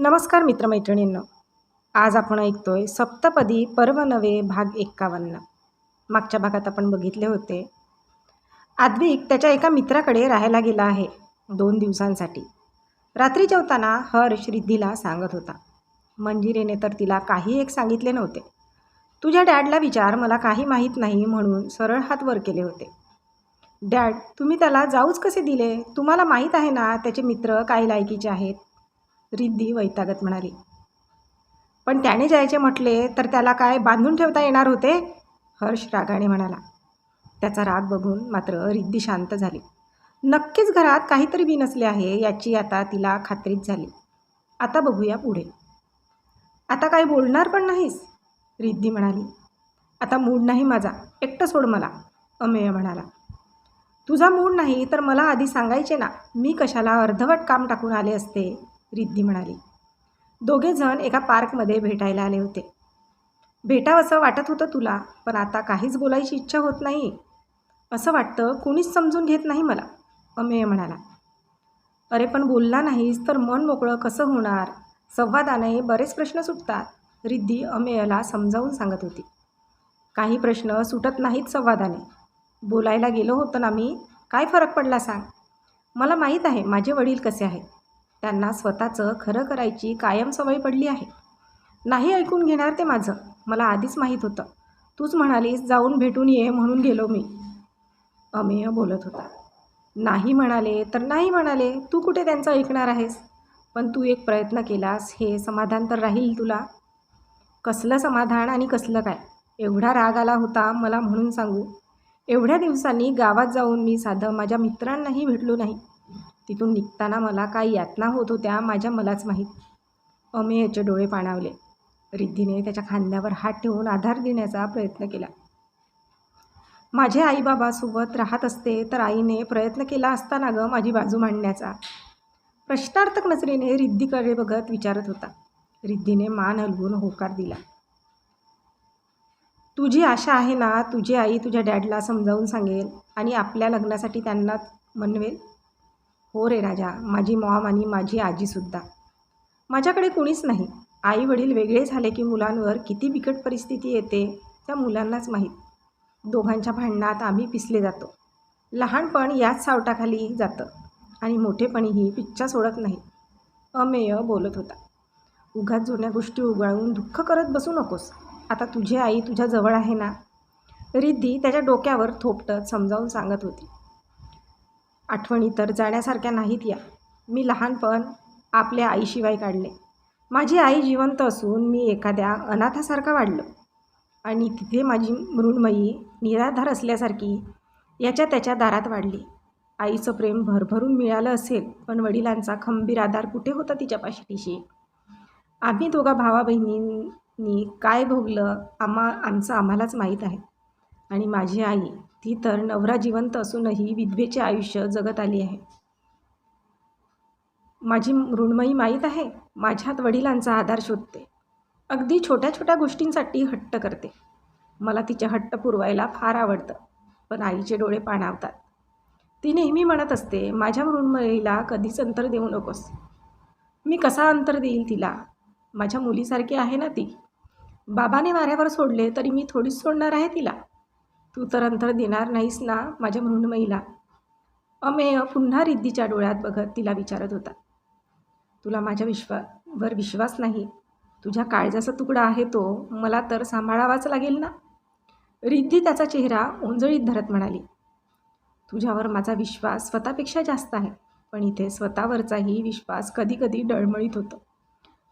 नमस्कार मित्रमैत्रिणींनो. आज आपण ऐकतोय सप्तपदी पर्व नवे भाग एक्कावन्न. मागच्या भागात आपण बघितले होते. आद्विक त्याच्या एका मित्राकडे राहायला गेला आहे दोन दिवसांसाठी. रात्री जेवताना हर्ष रिद्धीला सांगत होता. मंजिरेने तर तिला काही एक सांगितले नव्हते. तुझ्या डॅडला विचार मला काही माहीत नाही म्हणून सरळ हात वर केले होते. डॅड तुम्ही त्याला जाऊच कसे दिले? तुम्हाला माहीत आहे ना त्याचे मित्र काही लायकीचे आहेत? रिद्धी वैतागत म्हणाली. पण त्याने जायचे म्हटले तर त्याला काय बांधून ठेवता येणार होते? हर्ष रागाने म्हणाला. त्याचा राग बघून मात्र रिद्धी शांत झाली. नक्कीच घरात काहीतरी बिनसले आहे याची आता तिला खात्रीच झाली. आता बघूया पुढे. आता काही बोलणार पण नाहीस? रिद्धी म्हणाली. आता मूड नाही माझा. एकटं सोड मला अमेय म्हणाला. तुझा मूड नाही तर मला आधी सांगायचे ना मी कशाला अर्धवट काम टाकून आले असते. रिद्धी म्हणाली. दोघेजण एका पार्कमध्ये भेटायला आले होते. भेटावं असं वाटत होतं तुला पण आता काहीच बोलायची इच्छा होत नाही. असं वाटतं कुणीच समजून घेत नाही मला अमेय म्हणाला. अरे पण बोलला नाहीस तर मन मोकळं कसं होणार? संवादाने बरेच प्रश्न सुटतात रिद्धी अमेयला समजावून सांगत होती. काही प्रश्न सुटत नाहीत संवादाने. बोलायला गेलो होतं ना मी काय फरक पडला सांग? मला माहीत आहे माझे वडील कसे आहेत. त्यांना स्वतःचं खरं करायची कायम सवय पडली आहे. नाही ऐकून घेणार ते माझं. मला आधीच माहीत होतं. तूच म्हणालीस जाऊन भेटून ये म्हणून गेलो मी. अमेय बोलत होता. नाही म्हणाले तर नाही म्हणाले. तू कुठे त्यांचं ऐकणार आहेस? पण तू एक प्रयत्न केलास हे समाधान तर राहील तुला. कसलं समाधान आणि कसलं काय? एवढा राग आला होता मला म्हणून सांगू. एवढ्या दिवसांनी गावात जाऊन मी साधं माझ्या मित्रांनाही भेटलो नाही. तिथून निघताना मला काय यातना होत होत्या माझ्या मलाच माहीत. अमेयचे डोळे पाणावले. रिद्धीने त्याच्या खांद्यावर हात ठेवून आधार देण्याचा प्रयत्न केला. माझे आईबाबासोबत राहत असते तर आईने प्रयत्न केला असता ना गं माझी बाजू मांडण्याचा. प्रश्नार्थक नजरेने रिद्धीकडे बघत विचारत होता. रिद्धीने मान हलवून होकार दिला. तुझी आशा आहे ना तुझी आई तुझ्या डॅडला समजावून सांगेल आणि आपल्या लग्नासाठी त्यांना म्हणवेल हो रे राजा माझी मॉम आणि माझी आजीसुद्धा माझ्याकडे कुणीच नाही. आई वडील वेगळे झाले की मुलांवर किती बिकट परिस्थिती येते त्या मुलांनाच माहीत. दोघांच्या भांडणात आम्ही पिसले जातो. लहानपण याच सावटाखाली जातं आणि मोठेपणीही पिच्छा सोडत नाही. अमेय बोलत होता. उघात जुन्या गोष्टी उगाळून दुःख करत बसू नकोस. आता तुझी आई तुझ्याजवळ आहे ना? रिद्धी त्याच्या डोक्यावर थोपटत समजावून सांगत होती. आठवणी तर जाण्यासारख्या नाहीत या. मी लहानपण आपल्या आईशिवाय काढले. माझी आई जिवंत असून मी एखाद्या अनाथासारखा वाढलो. आणि तिथे माझी मृण्मयी निराधार असल्यासारखी याच्या त्याच्या दारात वाढली. आईचं प्रेम भरभरून मिळालं असेल पण वडिलांचा खंबीर आधार कुठे होता तिच्या पाठीशी आम्ही दोघा भावा बहिणींनी काय भोगलं आम्हा आमचं आम्हालाच माहीत आहे. आणि माझी आई ती तर नवरा जिवंत असूनही विधवेचे आयुष्य जगत आली आहे. माझी मृण्मयी माहीत आहे माझ्यात वडिलांचा आधार शोधते. अगदी छोट्या छोट्या गोष्टींसाठी हट्ट करते. मला तिचे हट्ट पुरवायला फार आवडतं पण आईचे डोळे पाणावतात. ती नेहमी म्हणत असते माझ्या मृण्मयीला कधीच अंतर देऊ नकोस. मी कसा अंतर देईल तिला? माझ्या मुलीसारखी आहे ना ती? बाबाने वाऱ्यावर सोडले तरी मी थोडीच सोडणार आहे तिला? तू तर अंतर देणार नाहीस ना माझ्या मृण्मयीला अमेय पुन्हा रिद्धीच्या डोळ्यात बघत तिला विचारत होता. तुला माझ्या विश्वावर विश्वास नाही. तुझ्या काळजाचा तुकडा आहे तो. मला तर सांभाळावाच लागेल ना? रिद्धी त्याचा चेहरा ओंजळीत धरत म्हणाली. तुझ्यावर माझा विश्वास स्वतःपेक्षा जास्त आहे पण इथे स्वतःवरचाही विश्वास कधीकधी डळमळीत होतो.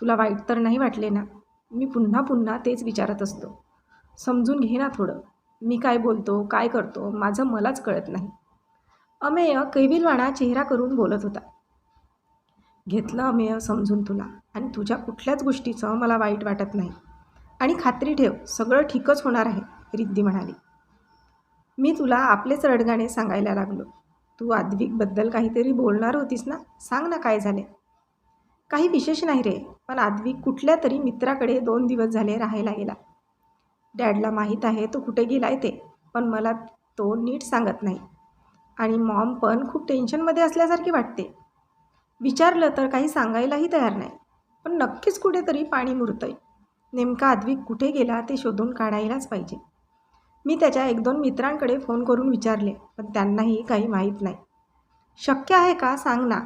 तुला वाईट तर नाही वाटले ना? मी पुन्हा पुन्हा तेच विचारत असतो. समजून घे ना थोडं. मी काय बोलतो काय करतो माझं मलाच कळत नाही. अमेय कैविलवाणा चेहरा करून बोलत होता. घेतलं अमेय समजून तुला आणि तुझ्या कुठल्याच गोष्टीचं मला वाईट वाटत नाही. आणि खात्री ठेव सगळं ठीकच होणार आहे रिद्धी म्हणाली. मी तुला आपलेच रडगाणे सांगायला लागलो. तू आद्विकबद्दल काहीतरी बोलणार होतीस ना? सांग ना काय झाले काही विशेष नाही रे पण आद्विक कुठल्या तरी मित्राकडे दोन दिवस झाले राहायला गेला. डॅडला माहीत आहे तो कुठे गेला आहे ते पण मला तो नीट सांगत नाही. आणि मॉम पण खूप टेन्शनमध्ये असल्यासारखी वाटते. विचारलं तर काही सांगायलाही तयार नाही पण नक्कीच कुठेतरी पाणी मुरतंय. नेमका आद्विक कुठे गेला ते शोधून काढायलाच पाहिजे. मी त्याच्या एक दोन मित्रांकडे फोन करून विचारले पण त्यांनाही काही माहीत नाही. शक्य आहे का? सांग ना.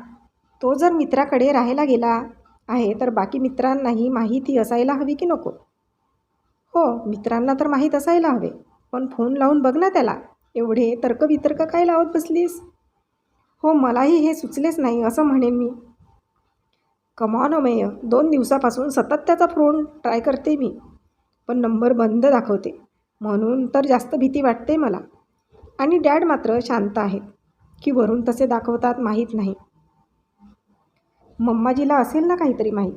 तो जर मित्राकडे राहायला गेला आहे तर बाकी मित्रांनाही माहिती असायला हवी की नको? हो मित्रांना तर माहीत असायला हवे. पण फोन लावून बघ ना त्याला. एवढे तर्कवितर्क काय लावत बसलीस? हो मलाही हे सुचलेच नाही असं म्हणेन मी. कमॉन अमेय. दोन दिवसापासून सतत त्याचा फोन ट्राय करते मी. पण नंबर बंद दाखवते. म्हणून तर जास्त भीती वाटते मला. आणि डॅड मात्र शांत आहेत. की वरून तसे दाखवतात माहीत नाही. मम्माजीला असेल ना काहीतरी माहीत?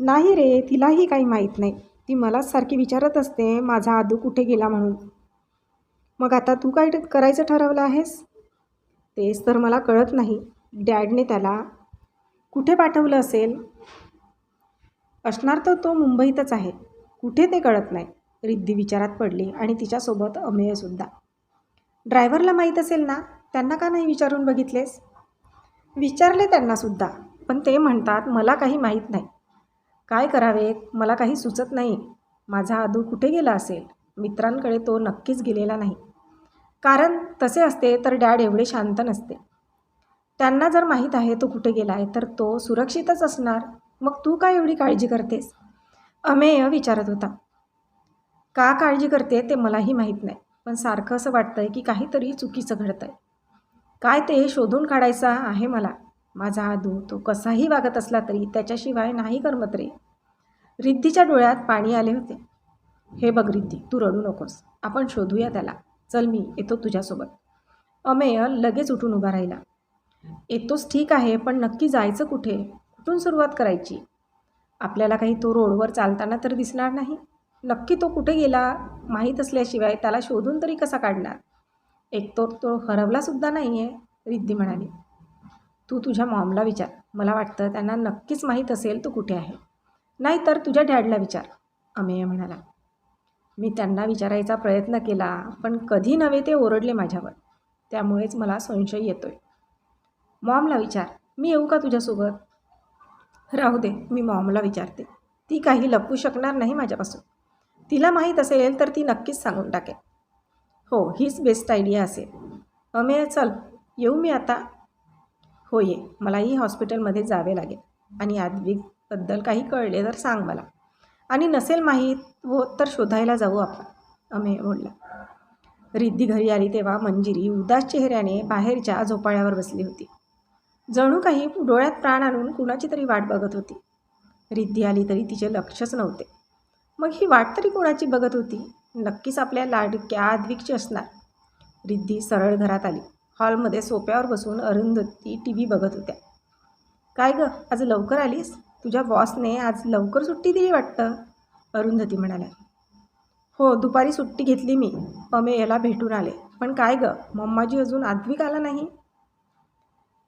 नाही रे तिलाही काही माहीत नाही. ती मलाच सारखी विचारत असते माझा आदू कुठे गेला म्हणून? मग आता तू काय करायचं ठरवलं आहेस? तेच तर मला कळत नाही. डॅडने त्याला कुठे पाठवलं असेल? असणार तर तो मुंबईतच आहे. कुठे ते कळत नाही. रिद्धी विचारात पडली आणि तिच्यासोबत अमेयसुद्धा ड्रायव्हरला माहीत असेल ना? त्यांना का नाही विचारून बघितलेस? विचारले त्यांनासुद्धा पण ते म्हणतात मला काही माहीत नाही. काय करावे? मला काही सुचत नाही. माझा आदू कुठे गेला असेल? मित्रांकडे तो नक्कीच गेलेला नाही. कारण तसे असते तर डॅड एवढे शांत नसते. त्यांना जर माहीत आहे तो कुठे गेला आहे तर तो सुरक्षितच असणार. मग तू काय एवढी काळजी करतेस? अमेय विचारत होता. का काळजी करते ते मलाही माहीत नाही. पण सारखं असं वाटतंय की काहीतरी चुकीचं घडतं आहे काय ते शोधून काढायचं आहे मला. माझा आदू तो कसाही वागत असला तरी त्याच्याशिवाय नाही करमत रे. रिद्धीच्या डोळ्यात पाणी आले होते. हे बघ रिद्धी तू रडू नकोस. आपण शोधूया त्याला. चल मी येतो तुझ्यासोबत. अमेय लगेच उठून उभा राहिला. येतोच ठीक आहे पण नक्की जायचं कुठे? कुठून सुरुवात करायची? आपल्याला काही तो रोडवर चालताना तर दिसणार नाही. नक्की तो कुठे गेला माहीत असल्याशिवाय त्याला शोधून तरी कसा काढणार? एक तो तो हरवलासुद्धा नाही आहे रिद्धी म्हणाली. तू तुझ्या मॉमला विचार. मला वाटतं त्यांना नक्कीच माहीत असेल तू कुठे आहे. नाही तर तुझ्या डॅडला विचार अमेय म्हणाला. मी त्यांना विचारायचा प्रयत्न केला पण कधी नव्हे ते ओरडले माझ्यावर. त्यामुळेच मला संशय येतोय. मॉमला विचार मी येऊ का तुझ्यासोबत? राहू दे मी मॉमला विचारते. ती काही लपवू शकणार नाही माझ्यापासून. तिला माहीत असेल तर ती नक्कीच सांगून टाकेल हो हीच बेस्ट आयडिया असेल. अमेय चल येऊ मी आता. होय मलाही हॉस्पिटलमध्ये जावे लागेल. आणि आद्विकबद्दल काही कळले तर सांग मला. आणि नसेल माहीत हो तर शोधायला जाऊ आपण अमे बोलला. रिद्धी घरी आली तेव्हा मंजिरी उदास चेहऱ्याने बाहेरच्या झोपाळ्यावर बसली होती. जणू काही डोळ्यात प्राण आणून कुणाची तरी वाट बघत होती. रिद्धी आली तरी तिचे लक्षच नव्हते. मग ही वाट तरी कोणाची बघत होती? नक्कीच आपल्या लाडक्या आद्विकची असणार. रिद्धी सरळ घरात आली. हॉलमध्ये सोप्यावर बसून अरुंधती टी व्ही बघत होत्या. काय गं आज लवकर आलीस? तुझ्या बॉसने आज लवकर सुट्टी दिली वाटतं? अरुंधती म्हणाल्या. हो दुपारी सुट्टी घेतली मी. अमेयला भेटून आले. पण काय गं मम्माजी अजून आद्विक आला नाही.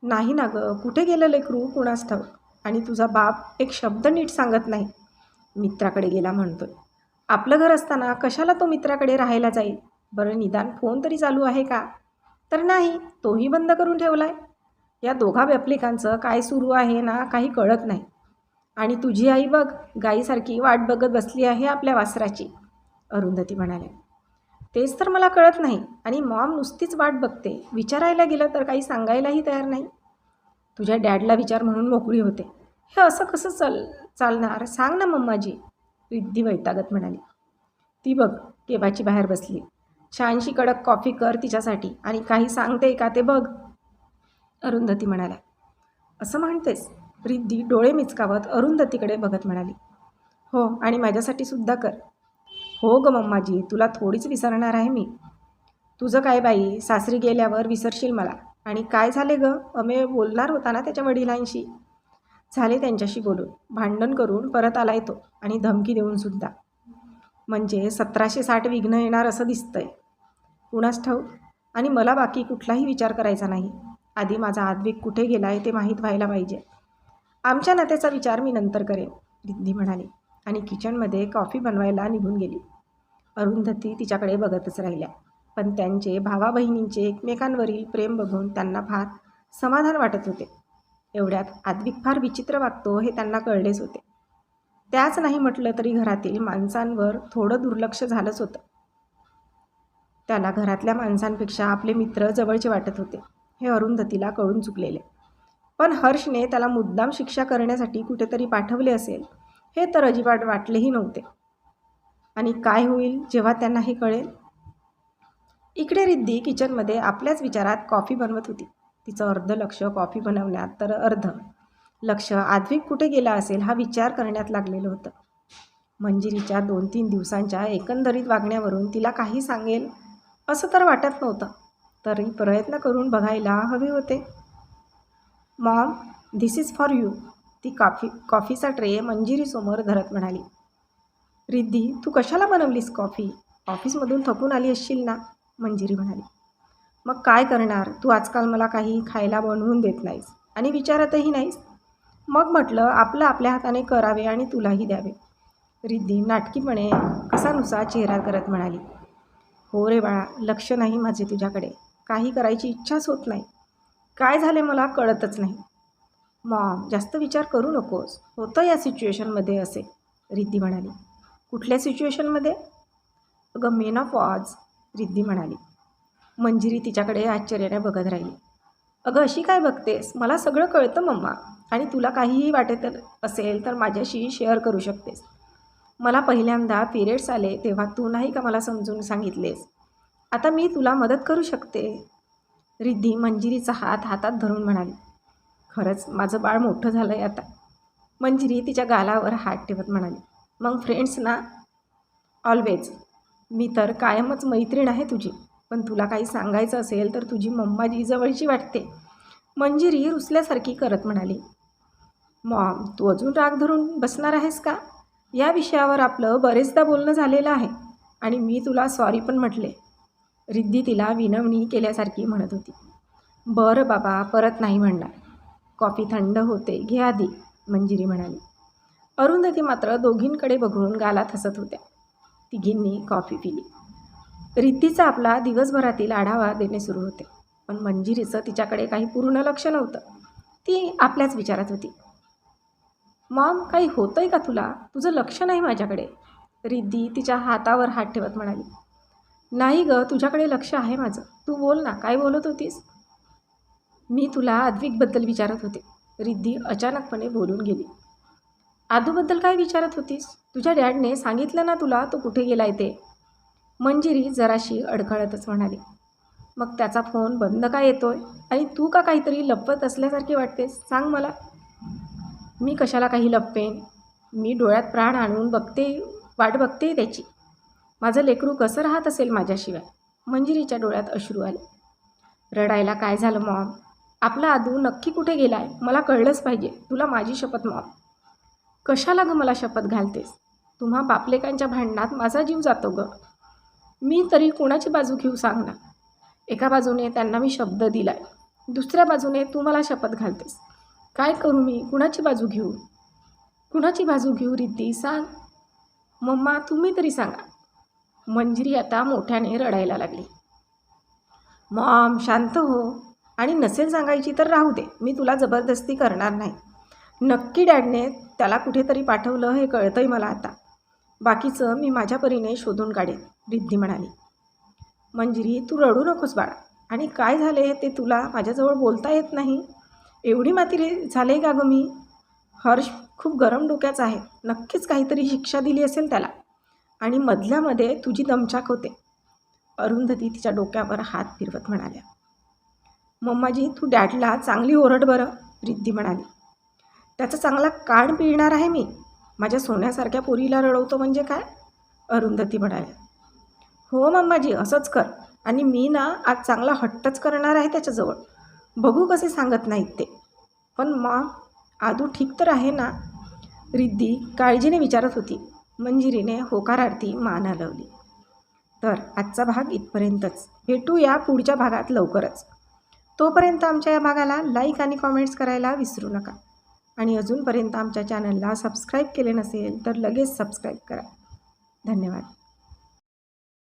नाही ना गं कुठे गेलं लेकरू? कुणास ठाऊक? आणि तुझा बाप एक शब्द नीट सांगत नाही. मित्राकडे गेला म्हणतोय. आपलं घर असताना कशाला तो मित्राकडे राहायला जाईल? बरं निदान फोन तरी चालू आहे का? तर नाही तोही बंद करून ठेवला आहे या दोघा व्यापलिकांचं काय सुरू आहे ना काही कळत नाही. आणि तुझी आई बघ गाईसारखी वाट बघत बसली आहे आपल्या वासराची अरुंधती म्हणाले. तेच तर मला कळत नाही आणि मॉम नुसतीच वाट बघते. विचारायला गेलं तर काही सांगायलाही तयार नाही. तुझ्या डॅडला विचार म्हणून मोकळी होते. हे असं कसं चल चालणार? सांग ना मम्माजी रिद्धी वैतागत म्हणाली. ती बघ केबाची बाहेर बसली. छानशी कडक कॉफी कर तिच्यासाठी आणि काही सांगते का ते बघ. अरुंधती म्हणाल्या. असं म्हणतेस रिद्धी डोळे मिचकावत अरुंधतीकडे बघत म्हणाली. हो आणि माझ्यासाठी सुद्धा कर. हो ग मम्माजी तुला थोडीच विसरणार आहे मी. तुझं काय बाई? सासरी गेल्यावर विसरशील मला. आणि काय झाले ग? अमे बोलणार होता ना त्याच्या वडिलांशी? झाले त्यांच्याशी बोलून. भांडण करून परत आला येतो आणि धमकी देऊन सुद्धा. म्हणजे सतराशे साठ विघ्न येणार असं दिसतंय. कुणास ठाऊक? आणि मला बाकी कुठलाही विचार करायचा नाही. आधी माझा आद्विक कुठे गेला आहे ते माहीत व्हायला पाहिजे. आमच्या नात्याचा विचार मी नंतर करेन रिद्धी म्हणाली आणि किचनमध्ये कॉफी बनवायला निघून गेली. अरुंधती तिच्याकडे बघतच राहिल्या. पण त्यांचे भावा बहिणींचे एकमेकांवरील प्रेम बघून त्यांना फार समाधान वाटत होते. एवढ्यात आद्विक फार विचित्र वागतो हे त्यांना कळलेच होते. त्याच नाही म्हटलं तरी घरातील माणसांवर थोडं दुर्लक्ष झालंच होतं. त्याला घरातल्या माणसांपेक्षा आपले मित्र जवळचे वाटत होते. हे अरुंधतीला कळून चुकलेले. पण हर्षने त्याला मुद्दाम शिक्षा करण्यासाठी कुठेतरी पाठवले असेल हे तर अजिबात वाटलेही नव्हते. आणि काय होईल जेव्हा त्यांना हे कळेल? इकडे रिद्धी किचनमध्ये आपल्याच विचारात कॉफी बनवत होती. तिचं अर्ध लक्ष कॉफी बनवण्यात तर अर्ध लक्ष आद्विक कुठे गेला असेल हा विचार करण्यात लागलेलं होतं. मंजिरीच्या दोन तीन दिवसांच्या एकंदरीत वागण्यावरून तिला काही सांगेल? असं तर वाटत नव्हतं. तरी प्रयत्न करून बघायला हवे होते. Mom this is for you ती कॉफी कॉफीचा ट्रे मंजिरीसमोर धरत म्हणाली. रिद्धी तू कशाला बनवलीस कॉफी? ऑफिसमधून थकून आली असशील ना? मंजिरी म्हणाली. मग काय करणार? तू आजकाल मला काही खायला बनवून देत नाहीस आणि विचारतही नाहीस. मग म्हटलं आपलं आपल्या हाताने करावे आणि तुलाही द्यावे. रिद्धी नाटकीपणे कसानुसा चेहरा करत म्हणाली. हो रे बाळा लक्ष नाही माझे तुझ्याकडे. काही करायची इच्छाच होत नाही. काय झाले मला कळतच नाही. मॉम जास्त विचार करू नकोस. होतं या सिच्युएशनमध्ये असे रिद्धी म्हणाली. कुठल्या सिच्युएशनमध्ये? अगं मेन ऑफ ऑज रिद्धी म्हणाली. मंजिरी तिच्याकडे आश्चर्याने बघत राहिली. अगं अशी काय बघतेस? मला सगळं कळतं मम्मा. आणि तुला काहीही वाटत असेल तर माझ्याशी शेअर करू शकतेस. मला पहिल्यांदा पिरियड्स आले तेव्हा तू नाही का मला समजून सांगितलेस? आता मी तुला मदत करू शकते? रिद्धी मंजिरीचा हात हातात धरून म्हणाली. खरंच माझं बाळ मोठं झालं आहे आता. मंजिरी तिच्या गालावर हात ठेवत म्हणाली. मग फ्रेंड्स ना? ऑलवेज मी तर कायमच मैत्रीण आहे तुझी. पण तुला काही सांगायचं असेल तर तुझी मम्माजी जवळची वाटते. मंजिरी रुसल्यासारखी करत म्हणाली. मॉम तू अजून राग धरून बसणार आहेस का? या विषयावर आपलं बरेचदा बोलणं झालेलं आहे आणि मी तुला सॉरी पण म्हटले. रिद्धी तिला विनवणी केल्यासारखी म्हणत होती. बरं बाबा परत नाही म्हणणार. कॉफी थंड होते घे आधी मंजिरी म्हणाली. अरुंधती मात्र दोघींकडे बघून गालात हसत होत्या. तिघींनी कॉफी पिली. रिद्धीचा आपला दिवसभरातील आढावा देणे सुरू होते. पण मंजिरीचं तिच्याकडे काही पूर्ण लक्ष नव्हतं. ती आपल्याच विचारात होती. मॉम काही होतंय का तुला? तुझं लक्ष नाही माझ्याकडे. रिद्धी तिच्या हातावर हात ठेवत म्हणाली. नाही ग तुझ्याकडे लक्ष आहे माझं. तू बोल ना काय बोलत होतीस? मी तुला अद्विकबद्दल विचारत होते. रिद्धी अचानकपणे बोलून गेली. आदूबद्दल काय विचारत होतीस? तुझ्या डॅडने सांगितलं ना तुला तो कुठे गेलाय ते? मंजिरी जराशी अडखळतच म्हणाली. मग त्याचा फोन बंद का येतोय? आणि तू का काहीतरी लपवत असल्यासारखी वाटतेस? सांग मला. मी कशाला काही लपवेन? मी डोळ्यात प्राण आणून बघते वाट बघते त्याची. माझं लेकरू कसं राहत असेल माझ्याशिवाय? मंजिरीच्या डोळ्यात अश्रू आले. रडायला काय झालं मॉम? आपला आदू नक्की कुठे गेला आहे मला कळलंच पाहिजे. तुला माझी शपथ मॉम. कशाला गं मला शपथ घालतेस? तुम्हा बापलेकांच्या भांडणात माझा जीव जातो गं. मी तरी कोणाची बाजू घेऊ सांग ना एका बाजूने त्यांना मी शब्द दिलाय. दुसऱ्या बाजूने तू मला शपथ घालतेस. काय करू मी? कुणाची बाजू घेऊ? कुणाची बाजू घेऊ रिद्धी? सांग. मम्मा तुम्ही तरी सांगा. मंजिरी आता मोठ्याने रडायला लागली. मॉम शांत हो. आणि नसेल सांगायची तर राहू दे. मी तुला जबरदस्ती करणार नाही. नक्की डॅडने त्याला कुठेतरी पाठवलं हे कळतंय मला आता. बाकीचं मी माझ्या परीने शोधून काढेन रिद्धी म्हणाली. मंजिरी तू रडू नकोस बाळा. आणि काय झाले ते तुला माझ्याजवळ बोलता येत नाही? एवढी माती झाले का गं मी? हर्ष खूप गरम डोक्याचा आहे. नक्कीच काहीतरी शिक्षा दिली असेल त्याला. आणि मधल्यामध्ये तुझी दमछाक होते. अरुंधती तिच्या डोक्यावर हात फिरवत म्हणाल्या. मम्माजी तू डॅडला चांगली ओरड बरं रिद्धी म्हणाली. त्याचा चांगला काण पिळणार आहे मी. माझ्या सोन्यासारख्या पोरीला रडवतो म्हणजे काय? अरुंधती म्हणाल्या. हो मम्माजी असंच कर. आणि मी ना आज चांगला हट्टच करणार आहे त्याच्याजवळ. बघू कसे सांगत नाहीत ते. पण मॉम आदू ठीक तर आहे ना? रिद्धी काळजीने विचारत होती. मंजिरीने होकारार्थी मान हलवली. तर आजचा भाग इथपर्यंतच. भेटूया पुढच्या भागात लवकरच. तोपर्यंत आमच्या या भागाला लाईक आणि कॉमेंट्स करायला विसरू नका. आणि अजूनपर्यंत आमच्या चॅनलला सबस्क्राईब केले नसेल तर लगेच सबस्क्राईब करा. धन्यवाद.